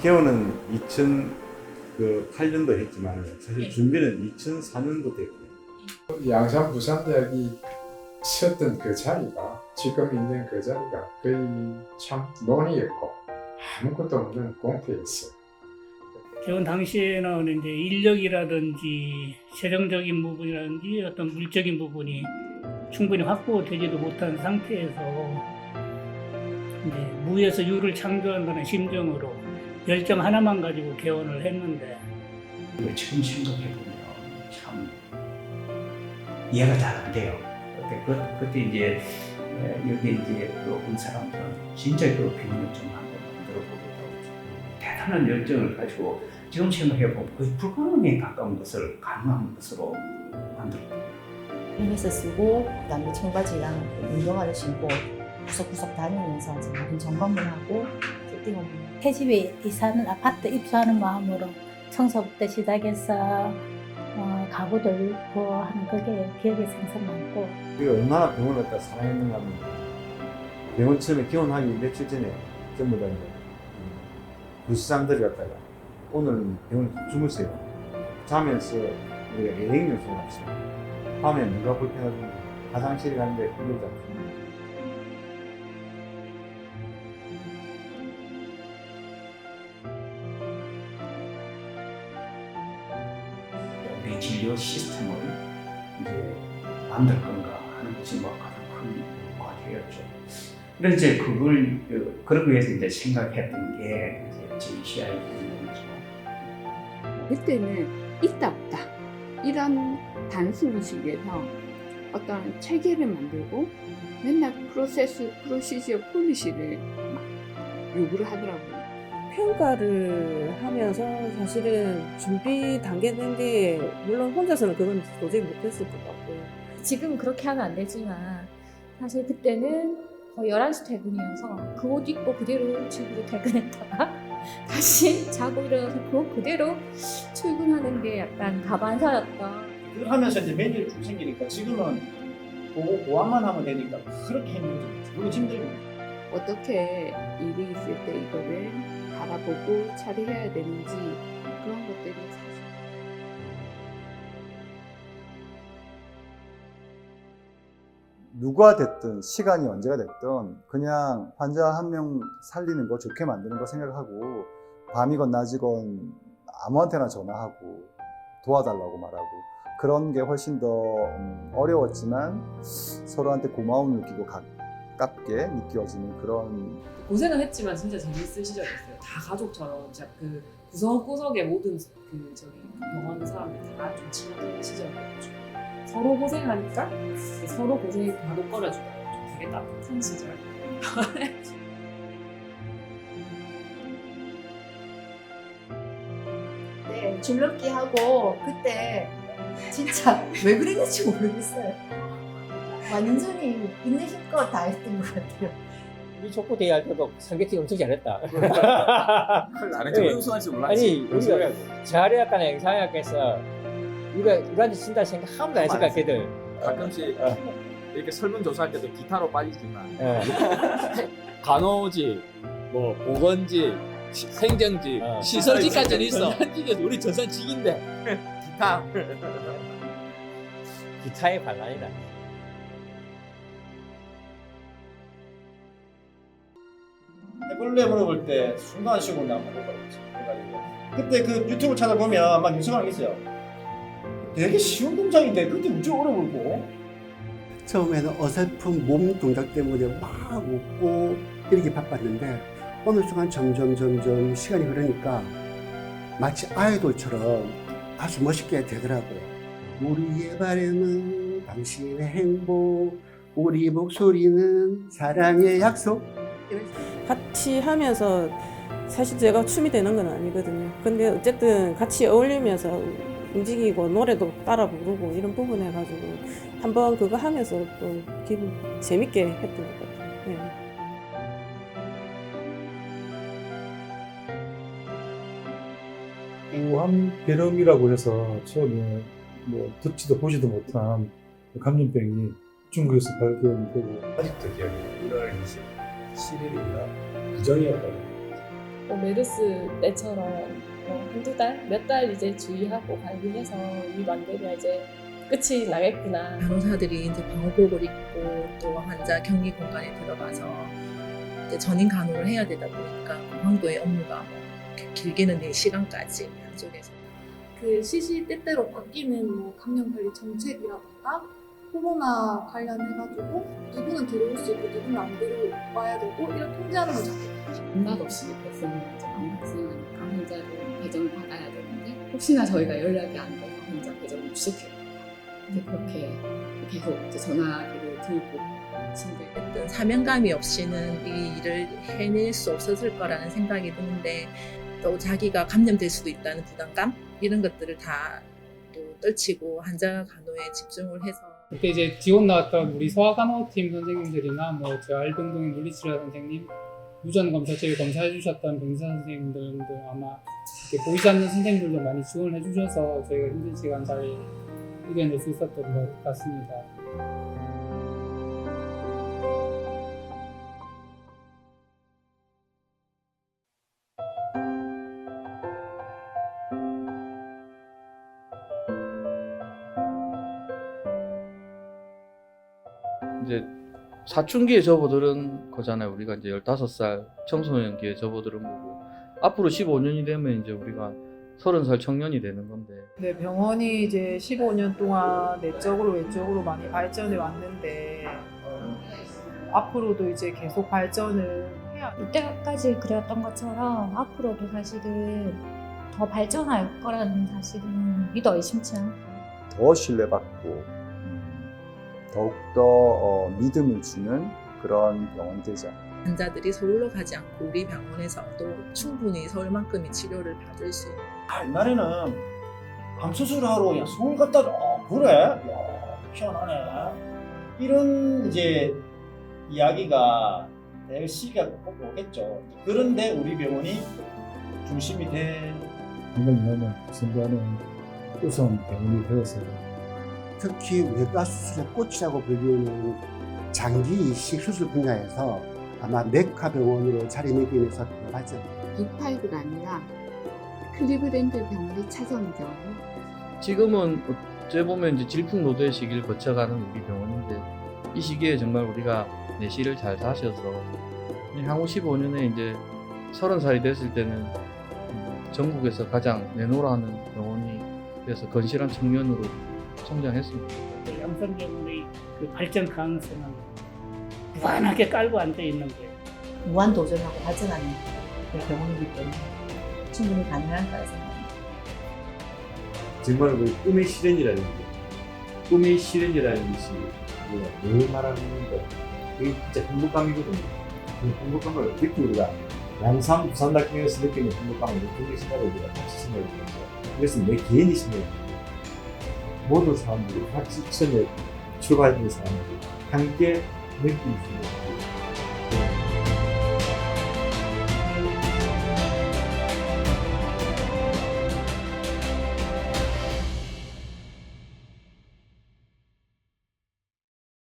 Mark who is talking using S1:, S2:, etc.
S1: 개원은 2008년도 했지만 사실
S2: 네.
S1: 준비는 2004년도 됐고요.
S3: 양산 부산대학이 섰던 그 자리가 지금 있는 그 자리가 거의 참 논이었고 아무것도 없는 공터였어요.
S2: 개원 당시에는 이제 인력이라든지 재정적인 부분이라든지 어떤 물적인 부분이 충분히 확보되지도 못한 상태에서 이제 무에서 유를 창조한다는 심정으로 열정 하나만 가지고 개원을 했는데
S4: 이거 지금 생각해보면 참 이해가 잘 안 돼요. 그때, 그, 그때 이제 에, 여기 이제 그온 사람들은 진짜 그 비밀을 좀 한번 만들어 보겠다고 대단한 열정을 가지고 지금 생각해보면 거의 불가능에 가까운 것을 가능한 것으로 만들었다.
S5: 헬멧을 쓰고 그다음에 청바지랑 운동화를 신고 구석구석 다니면서 이제 모든 점검을 하고 세팅업을
S6: 새집에 이사는 아파트 입주하는 마음으로 청소부터 시작해서 어, 가구도 읽고 하는 그게 기억에 생생 많고
S1: 우리가 얼마나 병원을 갖다 사랑했는가 하면 병원 처음에 개원하기 며칠 전에 전부 다 이제 부시장들이 갖다가 오늘 병원에 주무세요. 자면서 우리가 요소를 합시다. 밤에 누가 불편하든지 화장실 가는데 않습니다.
S4: 진료 시스템을 이제 만들 건가 하는 것이 뭐 가장 큰 되었죠. 그래서 이제 그걸 그, 그러기 위해서 이제 생각했던 게 이제 JCI 운동이죠.
S7: 그때는 있다 없다 이런 단순 의식에서 어떤 체계를 만들고 맨날 프로세스, 프로시저, 폴리시를 막 요구를 하더라고요.
S8: 평가를 하면서 사실은 준비 단계 된게 물론 혼자서는 그건 도저히 못했을 것 같고요.
S5: 지금 그렇게 하면 안 되지만 사실 그때는 거의 11시 퇴근이어서 그 옷 입고 그대로 집으로 퇴근했다가 다시 자고 일어나서 그옷 그대로 출근하는 게 약간 다반사였다.
S9: 그렇게 하면서 이제 매일 좀 생기니까 지금은 보고 보완만 하면 되니까 그렇게 힘들죠. 그리고 힘들고.
S7: 어떻게 일이 있을 때 이거를 바라보고 처리해야 되는지 그런 것들이 사실
S10: 누가 됐든 시간이 언제가 됐든 그냥 환자 한 명 살리는 거 좋게 만드는 거 생각하고 밤이건 낮이건 아무한테나 전화하고 도와달라고 말하고 그런 게 훨씬 더 음, 어려웠지만 서로한테 고마움을 느끼고 가깝게 느껴지는 그런
S11: 고생은 했지만 진짜 재밌을 시절이었어요. 다 가족처럼 진짜 그 구석구석의 모든 그 저기 병원 사람들 다좀 친해지는 시절이었죠. 서로 고생하니까 서로 고생이 다독거려주고 좀 되게 따뜻한 시절.
S5: 네, 줄넘기 하고 그때 진짜 왜 그랬는지 모르겠어요. 완전히 있는 힘껏 다 했던 것 같아요.
S12: 우리 족구 대회 할 때도 상대팀 엄청 잘했다.
S9: 안
S12: 했죠. 왜
S9: 우승할지
S12: 아니 우리가 자리학과나 행사학과에서 우리가 우리한테 진다 생각 한 번도 안 했을 것 같거든.
S9: 가끔씩
S12: 어.
S9: 이렇게 설문조사할 때도 기타로 빠지지만
S12: 어.
S9: 간호지, 뭐 보건지, 시- 생정지,
S12: 어.
S9: 시설지까지는 있어. 현직에서 우리 전산직인데 기타.
S12: 기타의 반란이다.
S9: 해볼래 물어볼 때 순간 쉬고 나면 해버렸지. 그래가지고 그때 그 유튜브 찾아보면 막 유튜브가 있어요. 되게 쉬운 동작인데 그때 엄청 어려 보이고.
S13: 처음에는 어설픈 몸 동작 때문에 막 웃고 이렇게 바빴는데 어느 순간 점점 점점 시간이 흐르니까 마치 아이돌처럼 아주 멋있게 되더라고요. 우리의 바람은 당신의 행복, 우리 목소리는 사랑의 약속.
S8: 같이 하면서 사실 제가 춤이 되는 건 아니거든요. 근데 어쨌든 같이 어울리면서 움직이고 노래도 따라 부르고 이런 부분 해가지고 한번 그거 하면서 또 기분 재밌게 했던 것 같아요. 네.
S3: 우한 배렴이라고 해서 처음에 뭐 듣지도 보지도 못한 감염병이 중국에서 발견되고
S1: 아직도 기억이 나요. 1월 27일인가 부정이었다고
S7: 뭐 메르스 때처럼 뭐 한두 달, 몇 달 이제 주의하고 관리해서 이 만대가 이제 끝이 나겠구나.
S14: 간호사들이 이제 방호복을 입고 또 환자 격리 공간에 들어가서 이제 전인 간호를 해야 되다 보니까 공항도의 업무가 뭐 이렇게 길게는 4시간까지 한쪽에서
S15: 그 시시 때때로 바뀌는 뭐 감염 관리 정책이라던가 코로나 관련해가지고 누구는 들어올 수 있고 누구는 안 들어와야 되고 이런 통제하는 거 자꾸
S7: 연락 없이 발생이 많이 발생하니까 환자를 배정을 받아야 되는데 혹시나 저희가 연락이 안 돼서 환자 배정을 취소해요. 근데 그렇게 계속 이제 전화기를 들고
S14: 어떤 사명감이 없이는 이 일을 해낼 수 없었을 거라는 생각이 드는데 또 자기가 감염될 수도 있다는 부담감? 이런 것들을 다 또 떨치고 환자 간호에 집중을 해서
S16: 그때 이제 지원 나왔던 우리 소아간호팀 선생님들이나 뭐 재활 등등의 물리치료 선생님, 유전 검사 저희 검사해 주셨던 병사 선생님들도 아마 보이지 않는 선생님들도 많이 지원해 주셔서 저희가 힘든 시간 잘 이겨낼 수 있었던 것 같습니다.
S17: 이제 사춘기의 저보들은 거잖아요. 우리가 이제 15살 청소년기의 저보들은 거고 앞으로 15년이 되면 이제 우리가 30살 청년이 되는 건데
S18: 네, 병원이 이제 15년 동안 내적으로 외적으로 많이 발전해 왔는데 어, 앞으로도 이제 계속 발전을 해야
S5: 이때까지 그랬던 것처럼 앞으로도 사실은 더 발전할 거라는 사실은 믿어 의심치 않고
S10: 더 신뢰받고 음, 더욱더 어, 믿음을 주는 그런 병원이 되자.
S14: 환자들이 서울로 가지 않고 우리 병원에서도 충분히 서울만큼의 치료를 받을 수 있는
S9: 아, 옛날에는 암 수술하러 야 서울 갔다 어 그래? 야 희한하네. 이런 이제 이야기가 될 시기가 꼭 오겠죠. 그런데 우리 병원이 중심이 된
S1: 건강영양을 선도하는 우선 병원이 되었어요.
S13: 특히 외과 수술의 꽃이라고 불리는 장기 이식 수술 분야에서 아마 메카 병원으로 자리매김해서 들어가죠.
S7: 빅파이브가 아니라 클리브랜드 병원의 차선이죠.
S17: 지금은 어째 보면 이제 질풍노도의 시기를 거쳐가는 우리 병원인데 이 시기에 정말 우리가 내실을 잘 다셔서 향후 15년에 이제 30살이 됐을 때는 음, 전국에서 가장 내노라하는 병원이 돼서 건실한 청년으로 성장했습니다.
S2: 양산병원의 그 발전 가능성은 무한하게 깔고 앉아 있는 거예요.
S6: 무한 도전하고 발전하는 그런 병원이기 때문에 충분히 가능할 거라 생각합니다.
S1: 정말 그 꿈의 실현이라는 게 꿈의 실현이라는 것이 우리가 늘 말하는 건데 그게 진짜 행복감이거든요. 그 행복감을 어떻게 우리가 양산 부산 다큐에서 느끼는 행복감을 어떻게 생각을 우리가 같이 생각을 하는데 그것은 내 개인이 생각을 하는 모든 사람들이 같이 처음에 출발했던 사람들이 함께 느낄 수 있는